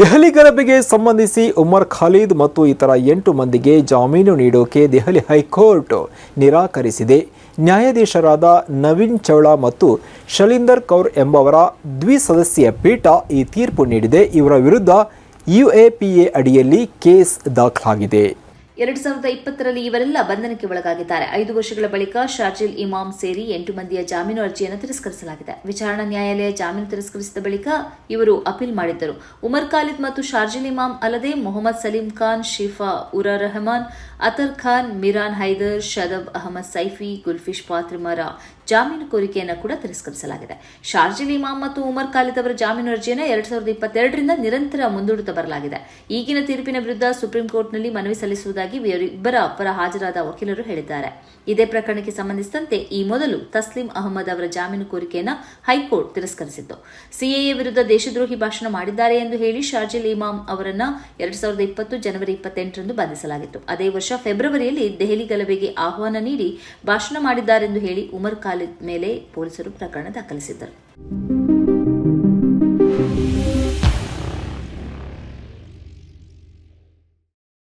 ದೆಹಲಿ ಗಲಭೆಗೆ ಸಂಬಂಧಿಸಿ ಉಮರ್ ಖಾಲಿದ್ ಮತ್ತು ಇತರ ಎಂಟು ಮಂದಿಗೆ ಜಾಮೀನು ನೀಡೋಕೆ ದೆಹಲಿ ಹೈಕೋರ್ಟ್ ನಿರಾಕರಿಸಿದೆ. ನ್ಯಾಯಾಧೀಶರಾದ ನವೀನ್ ಚೌಳಾ ಮತ್ತು ಶಲೀಂದರ್ ಕೌರ್ ಎಂಬವರ ದ್ವಿಸದಸ್ಯ ಪೀಠ ಈ ತೀರ್ಪು ನೀಡಿದೆ. ಇವರ ವಿರುದ್ಧ ಯುಎಪಿಎ ಅಡಿಯಲ್ಲಿ ಕೇಸ್ ದಾಖಲಾಗಿದೆ. ಎರಡು ಸಾವಿರದ ಇಪ್ಪತ್ತರಲ್ಲಿ ಇವರೆಲ್ಲ ಬಂಧನಕ್ಕೆ ಒಳಗಾಗಿದ್ದಾರೆ. ಐದು ವರ್ಷಗಳ ಬಳಿಕ ಶಾರ್ಜಿಲ್ ಇಮಾಮ್ ಸೇರಿ ಎಂಟು ಮಂದಿಯ ಜಾಮೀನು ಅರ್ಜಿಯನ್ನು ತಿರಸ್ಕರಿಸಲಾಗಿದೆ. ವಿಚಾರಣಾ ನ್ಯಾಯಾಲಯ ಜಾಮೀನು ತಿರಸ್ಕರಿಸಿದ ಬಳಿಕ ಇವರು ಅಪೀಲ್ ಮಾಡಿದ್ದರು. ಉಮರ್ ಖಾಲಿದ್ ಮತ್ತು ಶಾರ್ಜಿಲ್ ಇಮಾಮ್ ಅಲ್ಲದೆ ಮೊಹಮ್ಮದ್ ಸಲೀಂ ಖಾನ್, ಶಿಫಾ ಉರಾ ರೆಹಮಾನ್ ಅತರ್ ಖಾನ್, ಮಿರಾನ್ ಹೈದರ್, ಶದಬ್ ಅಹಮದ್ ಸೈಫಿ, ಗುಲ್ಫಿಶ್ ಪಾತ್ರಿಮರ ಜಾಮೀನು ಕೋರಿಕೆಯನ್ನು ಕೂಡ ತಿರಸ್ಕರಿಸಲಾಗಿದೆ. ಶಾರ್ಜಿಲ್ ಇಮಾಮ್ ಮತ್ತು ಉಮರ್ ಖಾಲಿದ್ ಅವರ ಜಾಮೀನು ಅರ್ಜಿಯನ್ನು ಎರಡ್ ಸಾವಿರದ ಇಪ್ಪತ್ತೆರಡರಿಂದ ನಿರಂತರ ಮುಂದೂಡುತ್ತಾ ಬರಲಾಗಿದೆ. ಈಗಿನ ತೀರ್ಪಿನ ವಿರುದ್ಧ ಸುಪ್ರೀಂ ಕೋರ್ಟ್ನಲ್ಲಿ ಮನವಿ ಸಲ್ಲಿಸುವುದಾಗಿ ಇಬ್ಬರ ಪರ ಹಾಜರಾದ ವಕೀಲರು ಹೇಳಿದ್ದಾರೆ. ಇದೇ ಪ್ರಕರಣಕ್ಕೆ ಸಂಬಂಧಿಸಿದಂತೆ ಈ ಮೊದಲು ತಸ್ಲಿಂ ಅಹಮದ್ ಅವರ ಜಾಮೀನು ಕೋರಿಕೆಯನ್ನು ಹೈಕೋರ್ಟ್ ತಿರಸ್ಕರಿಸಿತ್ತು. ಸಿಎಎ ವಿರುದ್ಧ ದೇಶದ್ರೋಹಿ ಭಾಷಣ ಮಾಡಿದ್ದಾರೆ ಎಂದು ಹೇಳಿ ಶಾರ್ಜಿಲ್ ಇಮಾಮ್ ಅವರನ್ನು ಎರಡ್ ಸಾವಿರದ ಇಪ್ಪತ್ತು ಜನವರಿ ಇಪ್ಪತ್ತೆಂಟರಂದು ಬಂಧಿಸಲಾಗಿತ್ತು. ಅದೇ ವರ್ಷ ಫೆಬ್ರವರಿಯಲ್ಲಿ ದೆಹಲಿ ಗಲಭೆಗೆ ಆಹ್ವಾನ ನೀಡಿ ಭಾಷಣ ಮಾಡಿದ್ದಾರೆಂದು ಹೇಳಿ ಉಮರ್ ಖಾಲಿದ್ ಮೇಲೆ ಪೊಲೀಸರು ಪ್ರಕರಣ ದಾಖಲಿಸಿದ್ದರು.